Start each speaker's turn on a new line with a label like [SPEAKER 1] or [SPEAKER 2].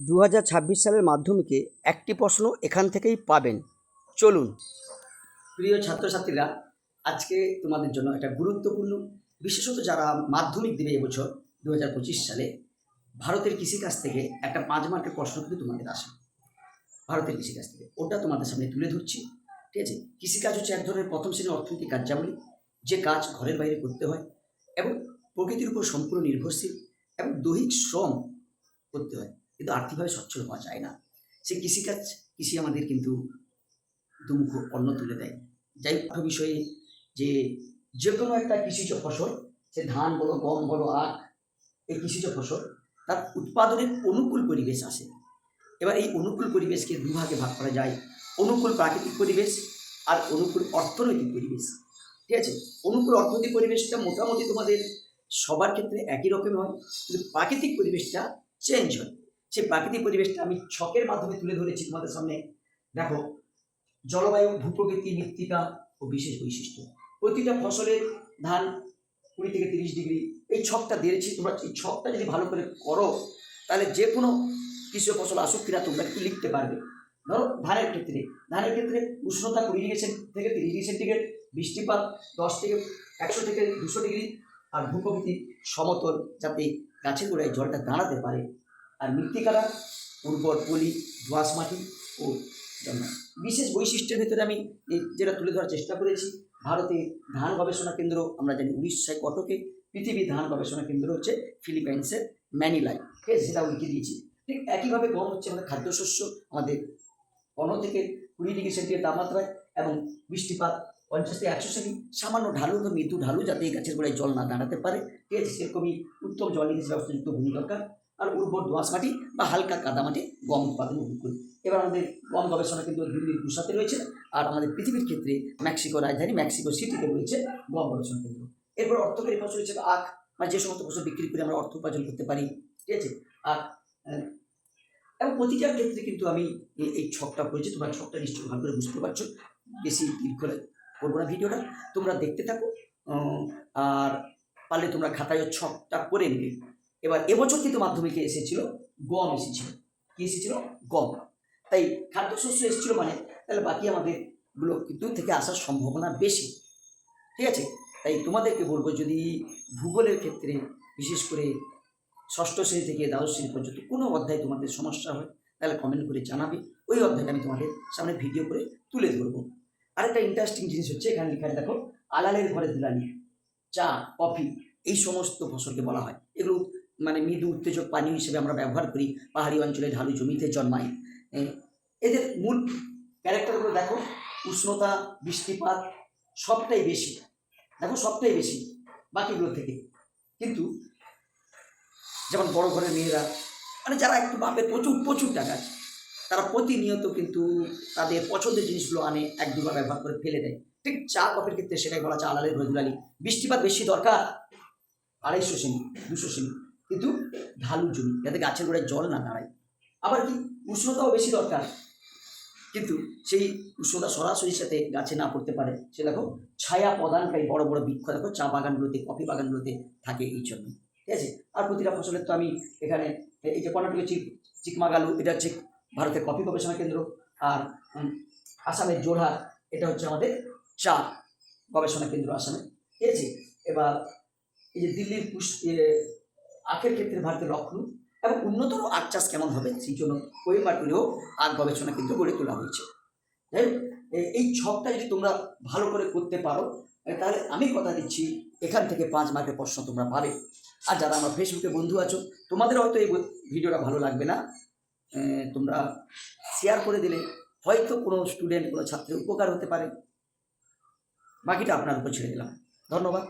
[SPEAKER 1] দু হাজার ছাব্বিশ সালের মাধ্যমিকে একটি প্রশ্ন এখান থেকেই পাবেন। চলুন। প্রিয় ছাত্রছাত্রীরা, আজকে তোমাদের জন্য একটা গুরুত্বপূর্ণ, বিশেষত যারা মাধ্যমিক দেবে এবছর দু হাজার পঁচিশ সালে, ভারতের কৃষিকাজ থেকে একটা পাঁচ মার্কের প্রশ্ন কিন্তু তোমাদের আসে। ভারতের কৃষিকাজ থেকে। ওটা তোমাদের সামনে তুলে ধরছি। ঠিক আছে? কৃষিকাজ হচ্ছে এক ধরনের প্রথম শ্রেণির অর্থনৈতিক কার্যাবলী, যে কাজ ঘরের বাইরে করতে হয় এবং প্রকৃতির উপর সম্পূর্ণ নির্ভরশীল এবং দৈহিক শ্রম করতে হয়। কিন্তু আর্থিকভাবে সচ্ছল হওয়া যায় না। সে কৃষিকাজ, কৃষি আমাদের কিন্তু দুমুখ অন্ন তুলে দেয়। যাই বিষয়ে যে যে কোনো একটা কৃষিজ ফসল, সে ধান বলো, গম বলো, আখ, এই কৃষিজ ফসল, তার উৎপাদনের অনুকূল পরিবেশ আসে। এবার এই অনুকূল পরিবেশকে দুভাগে ভাগ করা যায়। অনুকূল প্রাকৃতিক পরিবেশ আর অনুকূল অর্থনৈতিক পরিবেশ। ঠিক আছে? অনুকূল অর্থনৈতিক পরিবেশটা মোটামুটি তোমাদের সবার ক্ষেত্রে একই রকম হয়, কিন্তু প্রাকৃতিক পরিবেশটা চেঞ্জ হয়। সেই প্রাকৃতিক পরিবেশটা আমি ছকের মাধ্যমে তুলে ধরেছি তোমাদের সামনে। দেখো, জলবায়ু, ভূপ্রকৃতি, মৃত্তিকা ও বিশেষ বৈশিষ্ট্য। প্রতিটা ফসলের ধান কুড়ি থেকে তিরিশ ডিগ্রি। এই ছকটা দিয়েছি, তোমরা এই ছকটা যদি ভালো করে করো, তাহলে যে কোনো কৃষক ফসল আসুক কিনা তোমরা কিন্তু লিখতে পারবে। ধরো, ধানের ক্ষেত্রে। ধানের ক্ষেত্রে উষ্ণতা কুড়ি ডিগ্রি থেকে তিরিশ ডিগ্রি সেন্টিগ্রেড, বৃষ্টিপাত দশ থেকে একশো থেকে দুশো ডিগ্রি, আর ভূপ্রকৃতি সমতল যাতে গাছের গোড়ায় জলটা দাঁড়াতে পারে। আর মৃত্তিকারা উর্বর পলি দোআঁশ মাটি ও বিশেষ বৈশিষ্ট্যের ভেতরে আমি যেটা তুলে ধরার চেষ্টা করেছি, ভারতে ধান গবেষণা কেন্দ্র, আমরা জানি উড়িষ্যায় কটকে, পৃথিবীর ধান গবেষণা কেন্দ্র হচ্ছে ফিলিপাইন্সের ম্যানিলায়। ঠিক আছে সেটাও লিখে দিয়েছি। ঠিক একইভাবে গম হচ্ছে আমাদের খাদ্যশস্য, আমাদের পনেরো থেকে কুড়ি ডিগ্রি সেন্টিগ্রেড তাপমাত্রায় এবং বৃষ্টিপাত পঞ্চাশ থেকে একশো সেমি। সামান্য ঢালু বা মৃদু ঢালু, যাতে এই গাছের গোড়ায় জল না দাঁড়াতে পারে। ঠিক আছে, সেরকমই উত্তম জল নিকাশ ব্যবস্থাযুক্ত ভূমি দরকার। আর উর্বর দোআঁশ মাটি বা হালকা কাদা মাটি গম উৎপাদন অনুকূল এবার আমাদের গম গবেষণা কেন্দ্র দিল্লির পুসাতে রয়েছে আর আমাদের পৃথিবীর ক্ষেত্রে মেক্সিকো রাজধানী মেক্সিকো সিটিতে রয়েছে গম গবেষণা কেন্দ্র। এরপর অর্থকারী ফসল হিসেবে আখ মানে যে সমস্ত ফসল বিক্রি করে আমরা অর্থ উপার্জন করতে পারি, ঠিক আছে? আর এবং প্রতিটার ক্ষেত্রে কিন্তু আমি এই- এই ছকটা করেছি, তোমরা ছকটা নিশ্চয়ই ভালো করে বুঝতে পারছ, বেশি দীর্ঘ করব না ভিডিওটা, তোমরা দেখতে থাকো আর পারলে তোমরা খাতায় ছকটা করে নেবে। এবার এবছর কিন্তু মাধ্যমিকে এসেছিল গম এসেছিল। কি এসেছিল? গম। তাই খাদ্যশস্য এসেছিল মানে তাহলে বাকি আমাদেরগুলো কিন্তু থেকে আসার সম্ভাবনা বেশি। ঠিক আছে? তাই তোমাদেরকে বলব যদি ভূগোলের ক্ষেত্রে বিশেষ করে ষষ্ঠ শ্রেণি থেকে দ্বাদশ শ্রেণি পর্যন্ত কোনো অধ্যায় তোমাদের সমস্যা হয়, তাহলে কমেন্ট করে জানাবে। ওই অধ্যায়টা আমি তোমাদের সামনে ভিডিও করে তুলে ধরবো। আরেকটা ইন্টারেস্টিং জিনিস হচ্ছে, এখানে লেখা দেখো, আলালের ঘরে দুলানি চা, কফি, এই সমস্ত ফসলকে বলা হয়। এগুলো মানে মৃদু উত্তেজক পানীয় হিসেবে আমরা ব্যবহার করি পাহাড়ি অঞ্চলে ঢালু জমিতে জন্মায়। এদের মূল ক্যারেক্টারগুলো দেখো, উষ্ণতা, বৃষ্টিপাত, সবটাই বেশি। দেখো সবটাই বেশি, বাকিগুলো থেকে। কিন্তু যেমন বড় ঘরের মেয়েরা মানে যারা একটু বাপের প্রচুর প্রচুর টাকা তারা প্রতিনিয়ত কিন্তু তাদের পছন্দের জিনিসগুলো আনে, এক দুবার ব্যবহার করে ফেলে দেয়। ঠিক চা কফির ক্ষেত্রে সেটাই বলা চা আলালের রজুলালি। বৃষ্টিপাত বেশি দরকার আড়াইশো সেমি, দুশো সেমি। কিন্তু ঢালু জমি, যাতে গাছের গোড়ায় জল না দাঁড়ায়। আবার কি, উষ্ণতাও বেশি দরকার। কিন্তু সেই উষ্ণতা সরাসরি সাথে গাছে না পড়তে পারে। সে দেখো, ছায়া প্রদানকারী বড় বড় বৃক্ষ। দেখো, চা বাগানগুলোতে, কফি বাগানগুলোতে থাকে এই জন্য ঠিক আছে? আর প্রতিটা ফসলের তো আমি এখানে, এই যে কর্ণাটকের চিক, চিকমাগালু, এটা হচ্ছে ভারতের কফি গবেষণা কেন্দ্র। আর আসামের জোরহাট এটা হচ্ছে আমাদের চা গবেষণা কেন্দ্র আসামে। ঠিক আছে? এবার, এই যে দিল্লির আখের ক্ষেত্রে ভারতের লখনৌ এবং উন্নতর আখ চাষ কেমন হবে সেই জন্য কোয়েম্বাটুরেও আখ গবেষণা কেন্দ্র গড়ে তোলা হয়েছে। যাই এই ছকটা যদি তোমরা ভালো করে করতে পারো তাহলে আমি কথা দিচ্ছি এখান থেকে পাঁচ মার্কের প্রশ্ন তোমরা পাবে। আর যারা আমার ফেসবুকে বন্ধু আছো, তোমাদের হয়তো এই ভিডিওটা ভালো লাগবে না। তোমরা শেয়ার করে দিলে, হয়তো কোনো স্টুডেন্ট কোনো ছাত্রের উপকার হতে পারে। বাকিটা আপনার উপর ছেড়ে দিলাম। ধন্যবাদ।